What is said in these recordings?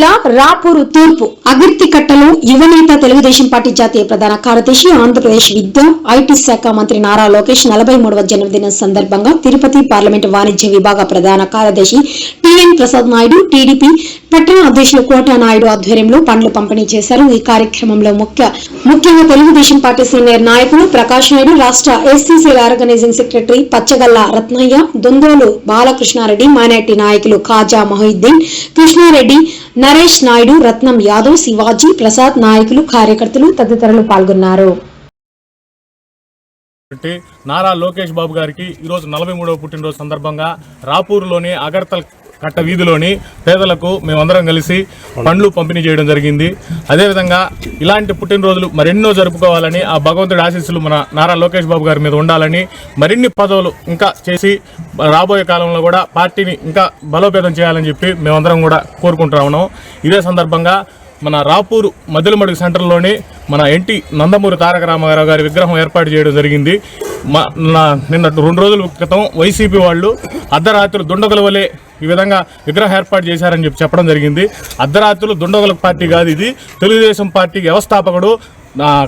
జిల్లా రాపూరు తూర్పు అగిర్తి కట్టలో యువనేత తెలుగుదేశం పార్టీ జాతీయ ప్రధాన కార్యదర్శి ఆంధ్రప్రదేశ్ విద్య ఐటీ శాఖ మంత్రి నారా లోకేష్ నలభై మూడవ జన్మదినం సందర్భంగా తిరుపతి పార్లమెంటు వాణిజ్య విభాగ ప్రధాన కార్యదర్శి టిఎన్ ప్రసాద్ నాయుడు టీడీపీ పట్టణ అధ్యక్షులు కోటా నాయుడు ఆధ్వర్యంలో పండ్లు పంపిణీ చేశారు. ఈ కార్యక్రమంలో ముఖ్య ముఖ్యంగా తెలుగుదేశం పార్టీ సీనియర్ నాయకులు ప్రకాష్ నాయుడు రాష్ట్ర ఎస్సీసీల organising secretary Pachchagalla Ratnaiah Dondolu Balakrishnareddy minority నాయకులు ఖాజా మొహిద్దీన్ కృష్ణారెడ్డి నరేష్ నాయుడు రత్నం యాదవ్ శివాజీ ప్రసాద్ నాయకులు కార్యకర్తలు తదితరులు పాల్గొన్నారు. నారా లోకేష్ బాబు గారికి ఈరోజు నలభై మూడవ పుట్టినరోజు సందర్భంగా రాపూర్లోని అగర్తల్ కట్ట వీధిలోని పేదలకు మేమందరం కలిసి పండ్లు పంపిణీ చేయడం జరిగింది. అదేవిధంగా ఇలాంటి పుట్టినరోజులు మరెన్నో జరుపుకోవాలని ఆ భగవంతుడి ఆశీస్సులు మన నారా లోకేష్ బాబు గారి మీద ఉండాలని మరిన్ని పదవులు ఇంకా చేసి రాబోయే కాలంలో కూడా పార్టీని ఇంకా బలోపేతం చేయాలని చెప్పి మేమందరం కూడా కోరుకుంటా ఉన్నాం. ఇదే సందర్భంగా మన రాపూరు మదిలమడుగు సెంటర్లోని మన ఎన్టీ నందమూరి తారక రామారావు గారి విగ్రహం ఏర్పాటు చేయడం జరిగింది. మా నా- నిన్న రెండు రోజుల క్రితం వైసీపీ వాళ్ళు అర్ధరాత్రులు దుండగుల వలె ఈ విధంగా విగ్రహం ఏర్పాటు చేశారని చెప్పి చెప్పడం జరిగింది. అర్ధరాత్రులు దుండగుల పార్టీ కాదు ఇది. తెలుగుదేశం పార్టీ వ్యవస్థాపకుడు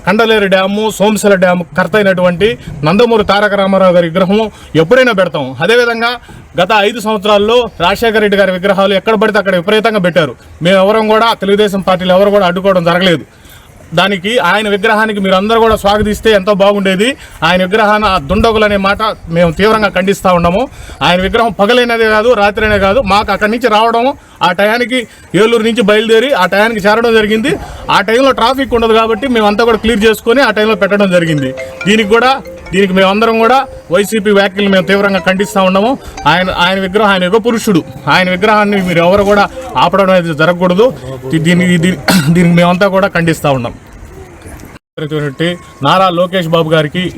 కండలేరు డ్యాము సోమశిల డ్యాము కర్త అయినటువంటి నందమూరి తారక రామారావు గారి విగ్రహం ఎప్పుడైనా పెడతాం. అదేవిధంగా గత ఐదు సంవత్సరాల్లో రాజశేఖర రెడ్డి గారి విగ్రహాలు ఎక్కడ పడితే అక్కడ విపరీతంగా పెట్టారు. మేము ఎవరం కూడా తెలుగుదేశం పార్టీలు ఎవరు కూడా అడ్డుకోవడం జరగలేదు. దానికి ఆయన విగ్రహానికి మీరు అందరూ కూడా స్వాగతిస్తే ఎంతో బాగుండేది. ఆయన విగ్రహాన్ని ఆ దుండగులు అనే మాట మేము తీవ్రంగా ఖండిస్తూ ఉన్నాము. ఆయన విగ్రహం పగలైనదే కాదు రాత్రినే కాదు. మాకు అక్కడి నుంచి రావడం ఆ టయానికి ఏలూరు నుంచి బయలుదేరి ఆ టయానికి చేరడం జరిగింది. ఆ టైంలో ట్రాఫిక్ ఉండదు కాబట్టి మేమంతా కూడా క్లియర్ చేసుకొని ఆ టైంలో పెట్టడం జరిగింది. దీనికి కూడా దీనికి మేమందరం కూడా వైసీపీ వ్యాఖ్యలు మేము తీవ్రంగా ఖండిస్తూ ఉన్నాము. ఆయన ఆయన విగ్రహం ఆయన యుగ పురుషుడు. ఆయన విగ్రహాన్ని మీరు ఎవరు కూడా ఆపడం అనేది జరగకూడదు. దీని- దీనికి మేమంతా కూడా ఖండిస్తూ ఉన్నాం. నారా లోకేష్ బాబు గారికి